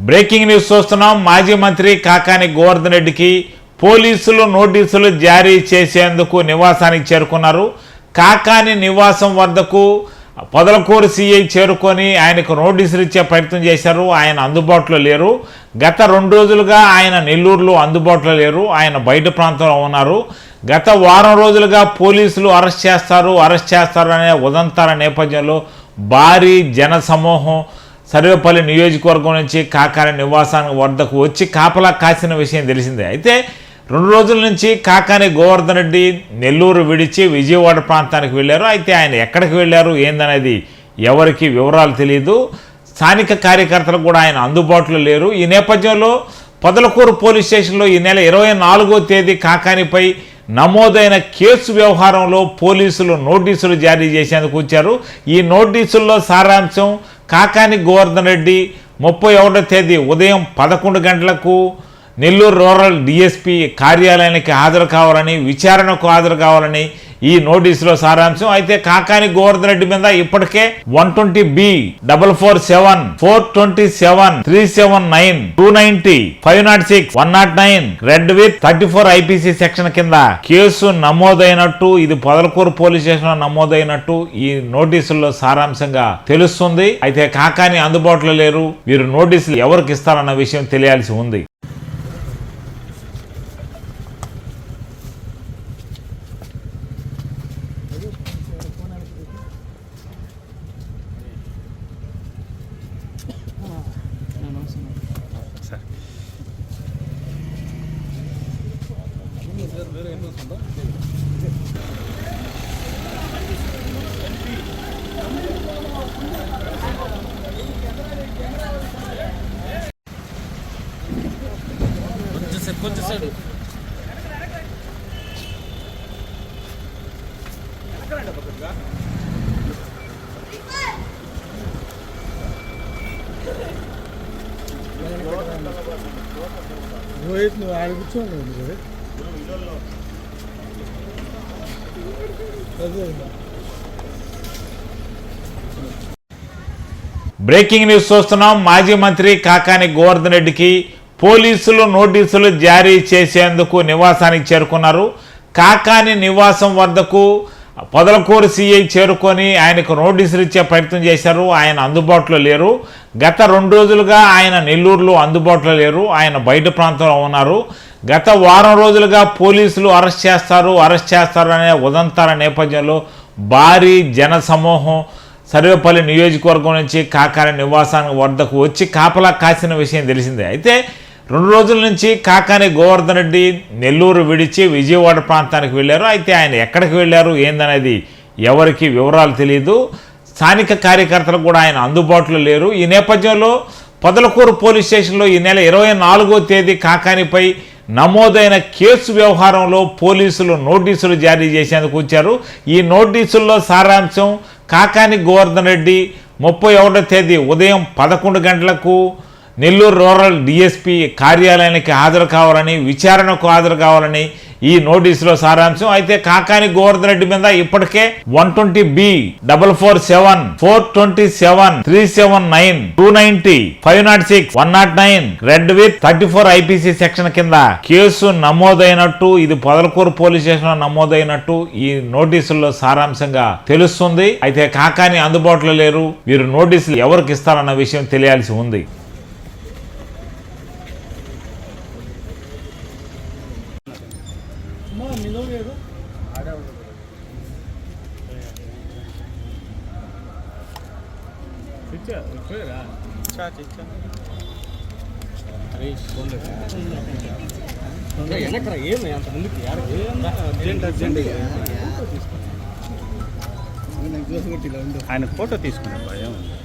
Breaking news చూస్తున్నాం. మాజీ మంత్రి కాకాని గోవర్ధన్ రెడ్డికి పోలీసులు నోటీసులు జారీ చేసేందుకు నివాసానికి చేరుకున్నారు. కాకాని నివాసం వద్దకు పొదలకూరు సీఐ చేరుకొని ఆయనకు నోటీసులు ఇచ్చే ప్రయత్నం చేశారు. ఆయన అందుబాటులో లేరు. గత రెండు రోజులుగా ఆయన నెల్లూరులో అందుబాటులో లేరు. ఆయన బయట ప్రాంతంలో ఉన్నారు. గత వారం రోజులుగా పోలీసులు అరెస్ట్ చేస్తారు. అరెస్ట్ చేస్తారు అనే ఉదంతాల నేపథ్యంలో భారీ జన సమూహం సర్వేపల్లి నియోజకవర్గం నుంచి కాకాని నివాసానికి వద్దకు వచ్చి కాపలా కాసిన విషయం తెలిసిందే. అయితే రెండు రోజుల నుంచి కాకాని గోవర్ధన్ రెడ్డి నెల్లూరు విడిచి విజయవాడ ప్రాంతానికి వెళ్ళారు. అయితే ఆయన ఎక్కడికి వెళ్ళారు? ఏందనేది ఎవరికి వివరాలు తెలియదు స్థానిక కార్యకర్తలు కూడా ఆయన అందుబాటులో లేరు. ఈ నేపథ్యంలో పొదలకూరు పోలీస్ స్టేషన్లో ఈ నెల ఇరవై నాలుగో తేదీ కాకానిపై నమోదైన కేసు వ్యవహారంలో పోలీసులు నోటీసులు జారీ చేసేందుకు వచ్చారు. ఈ నోటీసుల్లో సారాంశం కాకాని గోవర్ధన్ రెడ్డి ముప్పై ఒకటో తేదీ ఉదయం పదకొండు గంటలకు నెల్లూరు రూరల్ డిఎస్పీ కార్యాలయానికి హాజరు కావాలని విచారణకు హాజరు కావాలని ఈ నోటీసులో సారాంశం అయితే కాకాని గోవర్ధన్ రెడ్డి మీద ఇప్పటికే one twenty B double four seven four twenty seven three seven nine two ninety five nought six one nought nine read with thirty four IPC section కింద కేసు నమోదైనట్టు ఇది పొదలకూరు పోలీస్ స్టేషన్లో నమోదైనట్టు ఈ నోటీసుల్లో సారాంశంగా తెలుస్తుంది. అయితే కాకాని అందుబాటులో లేరు. వీరు నోటీసులు ఎవరికి ఇస్తారన్న విషయం తెలియాల్సి ఉంది. కొంచెం సేపు కొంచెం సేపు రోహిత్ నువ్వు ఆడ కూర్చోండి కదా బ్రేకింగ్ న్యూస్ చూస్తున్నాం. మాజీ మంత్రి కాకాని గోవర్ధన్ రెడ్డికి పోలీసులు నోటీసులు జారీ చేసేందుకు నివాసానికి చేరుకున్నారు. కాకాని నివాసం వద్దకు పొదలకూరు సీఐ చేరుకొని ఆయనకు నోటీసులు ఇచ్చే ప్రయత్నం చేశారు. ఆయన అందుబాటులో లేరు. గత రెండు రోజులుగా ఆయన నెల్లూరులో అందుబాటులో లేరు. ఆయన బయట ప్రాంతంలో ఉన్నారు. గత వారం రోజులుగా పోలీసులు అరెస్ట్ చేస్తారు. అరెస్ట్ చేస్తారు అనే ఉదంతాల నేపథ్యంలో భారీ జన సమూహం సర్వేపల్లి నియోజకవర్గం నుంచి కాకాని నివాసానికి వద్దకు వచ్చి కాపలా కాసిన విషయం తెలిసిందే. అయితే రెండు రోజుల నుంచి కాకాని గోవర్ధన్ రెడ్డి నెల్లూరు విడిచి విజయవాడ ప్రాంతానికి వెళ్ళారు. అయితే ఆయన ఎక్కడికి వెళ్ళారు? ఏందనేది ఎవరికి వివరాలు తెలియదు స్థానిక కార్యకర్తలు కూడా ఆయన అందుబాటులో లేరు. ఈ నేపథ్యంలో పొదలకూరు పోలీస్ స్టేషన్లో ఈ నెల ఇరవై నాలుగో తేదీ కాకానిపై నమోదైన కేసు వ్యవహారంలో పోలీసులు నోటీసులు జారీ చేసేందుకు వచ్చారు. ఈ నోటీసుల్లో సారాంశం కాకాని గోవర్ధన్ రెడ్డి ముప్పై ఒకటో తేదీ ఉదయం పదకొండు గంటలకు నెల్లూరు రూరల్ డిఎస్పి కార్యాలయానికి హాజరు కావాలని విచారణకు హాజరు కావాలని ఈ నోటీసులో సారాంశం. అయితే కాకాని గోవర్ధన్ రెడ్డి మీద ఇప్పటికే one twenty B double four seven four twenty seven three seven nine two ninety five nought six one nought nine read with thirty four IPC section కింద కేసు నమోదైనట్టు ఇది పొదలకూరు పోలీస్ స్టేషన్లో నమోదైనట్టు ఈ నోటీసుల్లో సారాంశంగా తెలుస్తుంది. అయితే కాకాని అందుబాటులో లేరు. వీరు నోటీసులు ఎవరికి ఇస్తారన్న విషయం తెలియాల్సి ఉంది. వెనకరా ఏమి అంత ముందుకి ఆయన ఫోటో తీసుకున్నాం ఏముంది